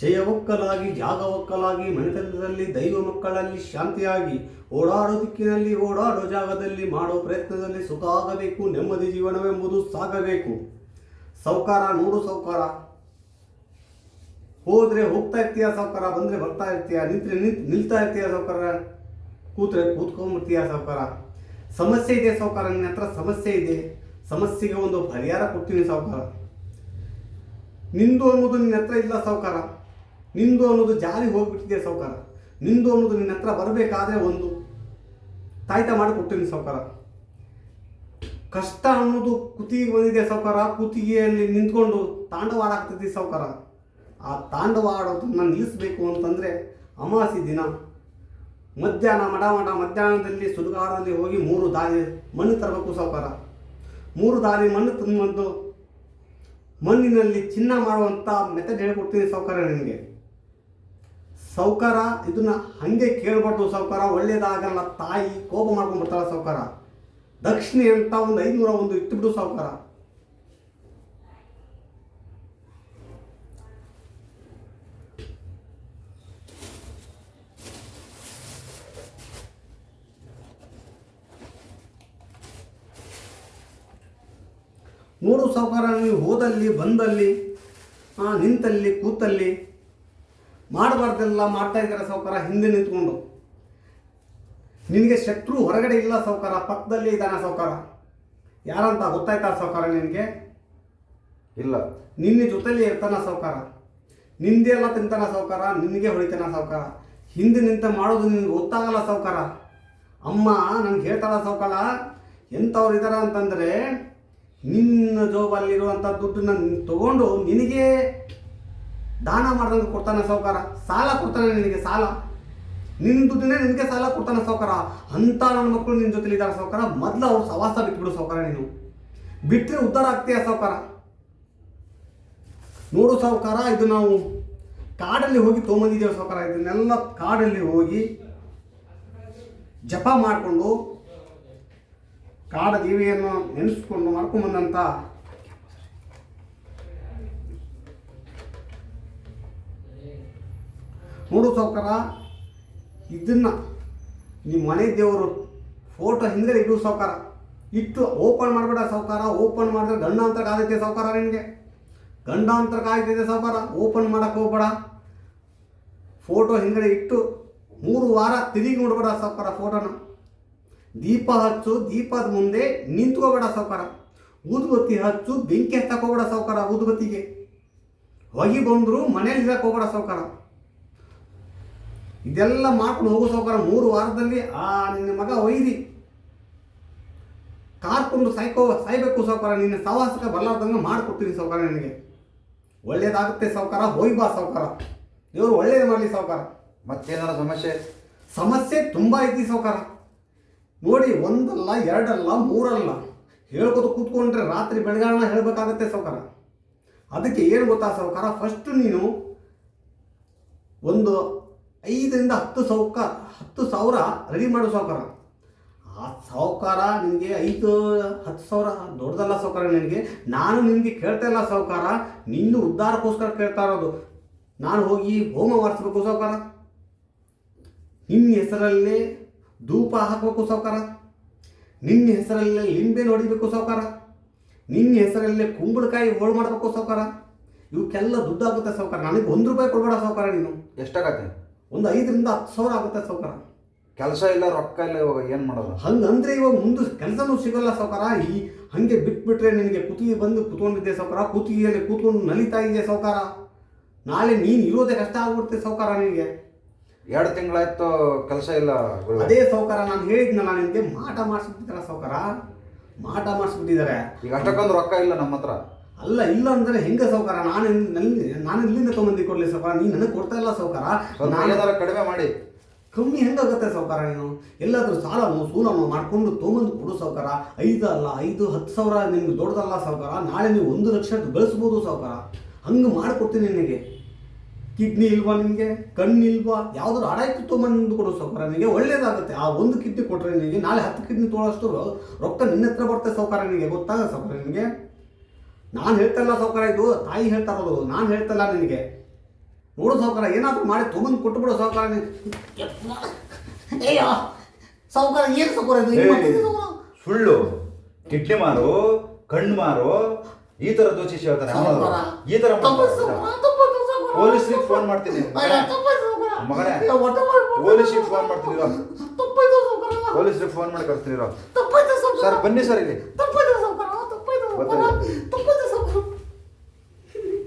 ಜಯ ಒಕ್ಕಲಾಗಿ ಜಾಗ ಒಕ್ಕಲಾಗಿ ಮನೆತನದಲ್ಲಿ ದೈವ ಮಕ್ಕಳಲ್ಲಿ ಶಾಂತಿಯಾಗಿ ಓಡಾಡೋ ದಿಕ್ಕಿನಲ್ಲಿ ಓಡಾಡೋ ಜಾಗದಲ್ಲಿ ಮಾಡೋ ಪ್ರಯತ್ನದಲ್ಲಿ ಸುಖ ಆಗಬೇಕು ನೆಮ್ಮದಿ ಜೀವನವೆಂಬುದು ಸಾಗಬೇಕು. ಸೌಕಾರ ನೋಡು ಸೌಕಾರ ಹೋದ್ರೆ ಹೋಗ್ತಾ ಇರ್ತೀಯ ಸೌಕಾರ ಬಂದ್ರೆ ಬರ್ತಾ ಇರ್ತೀಯ, ನಿಂತ್ರೆ ನಿಂತ್, ನಿಲ್ತಾ ಇರ್ತೀಯ ಸೌಕಾರ ಕೂತ್ರೆ ಕೂತ್ಕೊಂಡ್ಬಿಡ್ತೀಯ ಸೌಕಾರ ಸಮಸ್ಯೆ ಇದೆ ಸೌಕಾರ ನಿನ್ನ ಹತ್ರ ಸಮಸ್ಯೆ ಇದೆ. ಸಮಸ್ಯೆಗೆ ಒಂದು ಪರಿಹಾರ ಕೊಡ್ತೀನಿ ಸೌಕಾರ ನಿಂದು ಅನ್ನೋದು ನಿನ್ನ ಹತ್ರ ಇಲ್ಲ ಸೌಕಾರ ನಿಂದು ಅನ್ನೋದು ಜಾರಿ ಹೋಗ್ಬಿಟ್ಟಿದೆ ಸೌಕಾರ ನಿಂದು ಅನ್ನೋದು ನಿನ್ನ ಹತ್ರ ಬರಬೇಕಾದ್ರೆ ಒಂದು. ತಾಯ್ತ ಮಾಡಿ ಕೊಟ್ಟಿನಿ ಸೌಕಾರ ಕಷ್ಟ ಅನ್ನೋದು ಕುತ್ತಿಗೆ ಬಂದಿದೆ ಸೌಕಾರ ಕುತ್ತಿಗೆಯಲ್ಲಿ ನಿಂತ್ಕೊಂಡು ತಾಂಡವಾಡ ಆಗ್ತದೆ ಸೌಕಾರ ಆ ತಾಂಡವ ನಾನು ನಿಲ್ಲಿಸಬೇಕು ಅಂತಂದರೆ ಅಮಾವಾಸ್ಯೆ ದಿನ. ಮಧ್ಯಾಹ್ನ ಮಡ ಮಡ ಮಧ್ಯಾಹ್ನದಲ್ಲಿ ಸುಡುಗಾಡದಲ್ಲಿ ಹೋಗಿ ಮೂರು ದಾರಿ ಮಣ್ಣು ತರಬೇಕು ಸೌಕಾರ ಮೂರು ದಾರಿ ಮಣ್ಣು ತಂದು ಮಣ್ಣಿನಲ್ಲಿ ಚಿನ್ನ ಮಾಡುವಂಥ ಮೆಥಡ್ ಹೇಳ್ಕೊಡ್ತೀನಿ ಸೌಕಾರ ನಿನಗೆ ಸೌಕಾರ, ಇದನ್ನ ಹಂಗೆ ಕೇಳ್ಬಾರ್ದು ಸೌಕಾರ, ಒಳ್ಳೇದಾಗಲ್ಲ, ತಾಯಿ ಕೋಪ ಮಾಡ್ಕೊಂಡ್ಬಿಡ್ತಾಳೆ ಸೌಕಾರ. ದಕ್ಷಿಣ ಅಂತ ಒಂದು ಐನೂರ ಒಂದು ಇಟ್ಟುಬಿಡು ಸೌಕಾರ. ಮೂರು ಸೌಕಾರ ನೀವು ಹೋದಲ್ಲಿ, ಬಂದಲ್ಲಿ ನಿಂತಲ್ಲಿ, ಕೂತಲ್ಲಿ ಮಾಡಬಾರ್ದೆಲ್ಲ ಮಾಡ್ತಾ ಇದ್ದಾರೆ ಸೌಕಾರ ಹಿಂದೆ ನಿಂತ್ಕೊಂಡು. ನಿನಗೆ ಶತ್ರು ಹೊರಗಡೆ ಇಲ್ಲ ಸೌಕಾರ ಪಕ್ಕದಲ್ಲಿ ಇದ್ದಾನೆ ಸೌಕಾರ ಯಾರಂತ ಗೊತ್ತಾಯ್ತಾ ಸೌಕಾರ ನಿನಗೆ? ಇಲ್ಲ. ನಿನ್ನ ಜೊತೆಯಲ್ಲಿ ಇರ್ತಾನ ಸೌಕಾರ ನಿಂದೆ ಎಲ್ಲ ತಿಂತಾನ ಸೌಕಾರ ನಿನಗೆ ಹೊಳಿತಾನ ಸೌಕಾರ ಹಿಂದೆ ನಿಂತ ಮಾಡೋದು ನಿನ್ಗೆ ಗೊತ್ತಾಗಲ್ಲ ಸೌಕಾರ ಅಮ್ಮ ನನಗೆ ಹೇಳ್ತಾಳ ಸೌಕಾರ ಎಂಥವ್ರು ಇದಾರ ಅಂತಂದರೆ ನಿನ್ನ ಜೋಬಲ್ಲಿರುವಂಥ ದುಡ್ಡನ್ನ ನಾನು ತಗೊಂಡು ನಿನಗೆ ದಾನ ಮಾಡಿದಂಗೆ ಕೊಡ್ತಾನೆ ಸೌಕಾರ ಸಾಲ ಕೊಡ್ತಾನೆ ನಿನಗೆ, ಸಾಲ. ನಿನ್ನ ದುಡ್ಡನ್ನೇ ನಿನಗೆ ಸಾಲ ಕೊಡ್ತಾನೆ ಸೌಕಾರ ಅಂತ ನನ್ನ ಮಕ್ಕಳು ನಿನ್ನ ಜೊತೆಲಿ ಇದ್ದಾರೆ ಸೌಕಾರ ಮೊದಲು ಅವ್ರು ಸವಾಸ ಬಿಟ್ಬಿಡು ಸೌಕಾರ ನೀನು. ಬಿಟ್ಟರೆ ಉದ್ಧಾರ ಆಗ್ತೀಯ ಸೌಕಾರ ನೋಡು ಸಾವುಕಾರ, ಇದು ನಾವು ಕಾಡಲ್ಲಿ ಹೋಗಿ ತೊಗೊಂಬಂದಿದ್ದೇವೆ ಸಾವುಕಾರ. ಇದನ್ನೆಲ್ಲ ಕಾಡಲ್ಲಿ ಹೋಗಿ ಜಪ ಮಾಡಿಕೊಂಡು ಕಾಡ ದೇವಿಯನ್ನು ನೆನೆಸ್ಕೊಂಡು ಮಾಡ್ಕೊಂಬಂದಂಥ ನೋಡು ಸಾವುಕಾರ, ಇದನ್ನ ನಿಮ್ಮ ಮನೆ ದೇವರು ಫೋಟೋ ಹಿಂದೆ ಇಡು ಸೌಕಾರ ಇಟ್ಟು ಓಪನ್ ಮಾಡಬೇಡ ಸಾವುಕಾರ ಓಪನ್ ಮಾಡಿದ್ರೆ ಗಂಡಾಂತರ ಆಗೈತೆ ಸಾವುಕಾರ ನಿನಗೆ. ಗಂಡಾಂತರ ಕಾಯ್ತಿದೆ ಸಾವುಕಾರ ಓಪನ್ ಮಾಡಕ್ಕೆ ಹೋಗ್ಬೇಡ. ಫೋಟೋ ಹಿಂದೆ ಇಟ್ಟು ಮೂರು ವಾರ ತಿರುಗಿ ನೋಡ್ಬೇಡ ಸಾವುಕಾರ ಫೋಟೋನ ದೀಪ ಹಚ್ಚು, ದೀಪದ ಮುಂದೆ ನಿಂತ್ಕೋಬೇಡ ಸಾವುಕಾರ. ಊದುಬತ್ತಿ ಹಚ್ಚು, ಬೆಂಕಿ ಹತ್ತಕ್ಕೆ ಹೋಗ್ಬೇಡ ಸಾವುಕಾರ ಊದುಬತ್ತಿಗೆ ಹೊಗೆ ಬಂದರೂ ಮನೇಲಿ ಇರಕ್ಕೆ ಹೋಗ್ಬೇಡ ಸಾವುಕಾರ. ಇದೆಲ್ಲ ಮಾಡ್ಕೊಂಡು ಹೋಗೋ ಸಾವುಕಾರ ಮೂರು ವಾರದಲ್ಲಿ ಆ ನಿನ್ನ ಮಗ ಒಯ್ದಿ ಕಾರ್ಕೊಂಡು ಸಾಯ್ಕೋ ಸಾಯ್ಬೇಕು ಸಾವುಕಾರ ನಿನ್ನ ಸಾವಾಸಕ ಬರಲಾರ್ದಂಗೆ ಮಾಡಿಕೊಡ್ತೀನಿ ಸಾವುಕಾರ ನಿನಗೆ. ಒಳ್ಳೇದಾಗುತ್ತೆ ಸಾವುಕಾರ ಹೋಯ್ ಬಾ ಸಾವುಕಾರ. ದೇವರು ಒಳ್ಳೇದು ಮಾಡಲಿ ಸಾವುಕಾರ. ಮತ್ತೇನಾರ ಸಮಸ್ಯೆ? ಸಮಸ್ಯೆ ತುಂಬ ಐತಿ ಸಾವುಕಾರ. ನೋಡಿ ಒಂದಲ್ಲ ಎರಡಲ್ಲ ಮೂರಲ್ಲ ಹೇಳ್ಕೊತ ಕೂತ್ಕೊಂಡ್ರೆ ರಾತ್ರಿ ಬೆಳಗಾಣ ಹೇಳಬೇಕಾಗತ್ತೆ ಸಾವುಕಾರ. ಅದಕ್ಕೆ ಏನು ಗೊತ್ತಾ ಸಾವುಕಾರ? ಫಸ್ಟ್ ನೀನು ಒಂದು ಐದರಿಂದ ಹತ್ತು ಸೌಕ ಹತ್ತು ಸಾವಿರ ರೆಡಿ ಮಾಡೋ ಸಾವುಕಾರ. ಆ ಸಾವುಕಾರ ನಿನಗೆ ಐದು, ಹತ್ತು ಸಾವಿರ ದೊಡ್ಡದಲ್ಲ ಸಾವುಕಾರ ನಿನಗೆ. ನಾನು ನಿನಗೆ ಕೇಳ್ತಾ ಇಲ್ಲ ಸಾವುಕಾರ. ನಿನ್ನ ಉದ್ಧಾರಕ್ಕೋಸ್ಕರ ಕೇಳ್ತಾ ಇರೋದು. ನಾನು ಹೋಗಿ ಹೋಮ ಮಾಡಿಸ್ಬೇಕು ಸಾವುಕಾರ. ನಿನ್ನ ಹೆಸರಲ್ಲೇ ಧೂಪ ಹಾಕಬೇಕು ಸಾವುಕಾರ. ನಿನ್ನ ಹೆಸರಲ್ಲೇ ಲಿಂಬೆ ಹೊಡಿಬೇಕು ಸಾವುಕಾರ. ನಿನ್ನ ಹೆಸರಲ್ಲೇ ಕುಂಬಳಕಾಯಿ ಹೋಳು ಮಾಡಬೇಕು ಸಾವುಕಾರ. ಇವಕ್ಕೆಲ್ಲ ದುಡ್ಡಾಗುತ್ತೆ ಸಾವುಕಾರ. ನನಗೆ ಒಂದು ರೂಪಾಯಿ ಕೊಡಬೇಡ ಸಾವುಕಾರ ನೀನು. ಎಷ್ಟಾಗತ್ತೆ? ಒಂದು ಐದರಿಂದ ಹತ್ತು ಸಾವಿರ ಆಗುತ್ತೆ ಸಾವುಕಾರ. ಕೆಲಸ ಇಲ್ಲ ರೊಕ್ಕ ಇಲ್ಲ ಇವಾಗ ಏನು ಮಾಡೋದು? ಹಂಗಂದ್ರೆ ಇವಾಗ ಮುಂದೆ ಕೆಲಸನೂ ಸಿಗಲ್ಲ ಸೌಕರ ಈ ಹಂಗೆ ಬಿಟ್ಬಿಟ್ರೆ ನಿನಗೆ ಕುತ್ತಿಗೆ ಬಂದು ಕುತ್ಕೊಂಡಿದ್ದೆ ಸಾವುಕಾರ. ಕುತ್ತಿಗೆಯಲ್ಲಿ ಕೂತ್ಕೊಂಡು ನಲಿತಾ ಇದೆಯಾ ಸೌಕಾರ ನಾಳೆ ನೀನು ಇರೋದೇ ಕಷ್ಟ ಆಗ್ಬಿಡ್ತೆ ಸಾವುಕಾರ ನಿನಗೆ. ಎರಡು ತಿಂಗಳಾಯ್ತು ಕೆಲಸ ಇಲ್ಲ ಅದೇ ಸಾವುಕಾರ ನಾನು ಹೇಳಿದ್ನಲ್ಲ ನಿನಗೆ ಮಾಟ ಮಾಡಿಸ್ಬಿಟ್ಟಿದ್ದಾರೆ ಸಾವುಕಾರ. ಮಾಟ ಮಾಡಿಸ್ಬಿಟ್ಟಿದ್ದಾರೆ. ಈಗ ಅಷ್ಟಕ್ಕೊಂದು ರೊಕ್ಕ ಇಲ್ಲ ನಮ್ಮ ಹತ್ರ ಅಲ್ಲ ಇಲ್ಲ ಅಂದ್ರೆ ಹೆಂಗ ಸೌಕಾರ ನಾನು ನಲ್ಲಿ ನಾನು ಇಲ್ಲಿಂದ ತಗೊಂಡಿ ಕೊಡ್ಲಿ ಸಾವುಕಾರ? ನೀನು ನನಗೆ ಕೊಡ್ತಾ ಇಲ್ಲ ಸೌಕಾರ ನಾನು ಕಡಿಮೆ ಮಾಡಿ. ಕಮ್ಮಿ ಹೆಂಗಾಗುತ್ತೆ ಸೌಕಾರ ನೀನು? ಎಲ್ಲಾದರೂ ಸಾಲ ಸೂಲನು ಮಾಡ್ಕೊಂಡು ತೊಗೊಂಬಂದು ಕೊಡು ಸೌಕಾರ ಐದು ಅಲ್ಲ ಐದು ಹತ್ತು ಸಾವಿರ ನಿಮ್ಗೆ ದೊಡ್ಡದಲ್ಲ ಸೌಕಾರ ನಾಳೆ ನೀವು ಒಂದು ಲಕ್ಷ ಗಳಿಸ್ಬೋದು ಸಾವುಕಾರ. ಹಂಗೆ ಮಾಡಿಕೊಡ್ತೀನಿ ನಿನಗೆ. ಕಿಡ್ನಿ ಇಲ್ವಾ ನಿನಗೆ? ಕಣ್ಣು ಇಲ್ವಾ? ಯಾವ್ದಾದ್ರು ಅಡಾಯ್ತು ತೊಗೊಂಡು ಕೊಡು ಸೌಕಾರ ನಿಮಗೆ ಒಳ್ಳೇದಾಗುತ್ತೆ. ಆ ಒಂದು ಕಿಡ್ನಿ ಕೊಟ್ಟರೆ ನಿನಗೆ. ನಾಳೆ ಹತ್ತು ಕಿಡ್ನಿ ತೊಗೊಳೋಷ್ಟು ರೊಕ್ಕ ನಿನ್ನ ಹತ್ರ ಬರುತ್ತೆ ಸೌಕಾರ ನಿನಗೆ. ಗೊತ್ತಾಗ ಸೌಕಾರ ನಿನಗೆ? ನಾನು ಹೇಳ್ತಲ್ಲ ಸಾವುಕಾರ ಇದು ತಾಯಿ ಹೇಳ್ತಾ ಇರೋದು ನಾನು ಹೇಳ್ತಲ್ಲ ನಿನಗೆ ನೋಡು ಸಾವುಕಾರ ಏನಾದರೂ ಮಾಡಿ ತೊಗೊಂಡು ಕೊಟ್ಟುಬಿಡು ಸಾವುಕಾರ ಅಯ್ಯೋ ಸಾವುಕಾರ ಏನು ಸಾವುಕಾರ ಇದು? ಸುಳ್ಳು ಕಿಡ್ನಿ ಮಾರು ಕಣ್ಣು ಮಾರು ಈ ತರ ದೋಷಿಸಿ ಹೇಳ್ತಾರೆ. ಈ ತರ. ಪೊಲೀಸ್ರಿಗೆ ಫೋನ್ ಮಾಡ್ತೀನಿ. ಮಗನೇ. ಅಯ್ಯೋ, ಹೊಟ್ಟೆ. ಪೊಲೀಸ್ರಿಗೆ ಫೋನ್ ಮಾಡ್ತೀನಿ ಇರೋ. ತಪ್ಪಾಯ್ತು ಸಾವ್ಕಾರ. ಪೊಲೀಸ್ರಿಗೆ ಫೋನ್ ಮಾಡಿ ಇರೋ. ತಪ್ಪಾಯ್ತು. ಸರ್ ಬನ್ನಿ ಸರ್ ಇಲ್ಲಿ. ತಪ್ಪಾಯ್ತು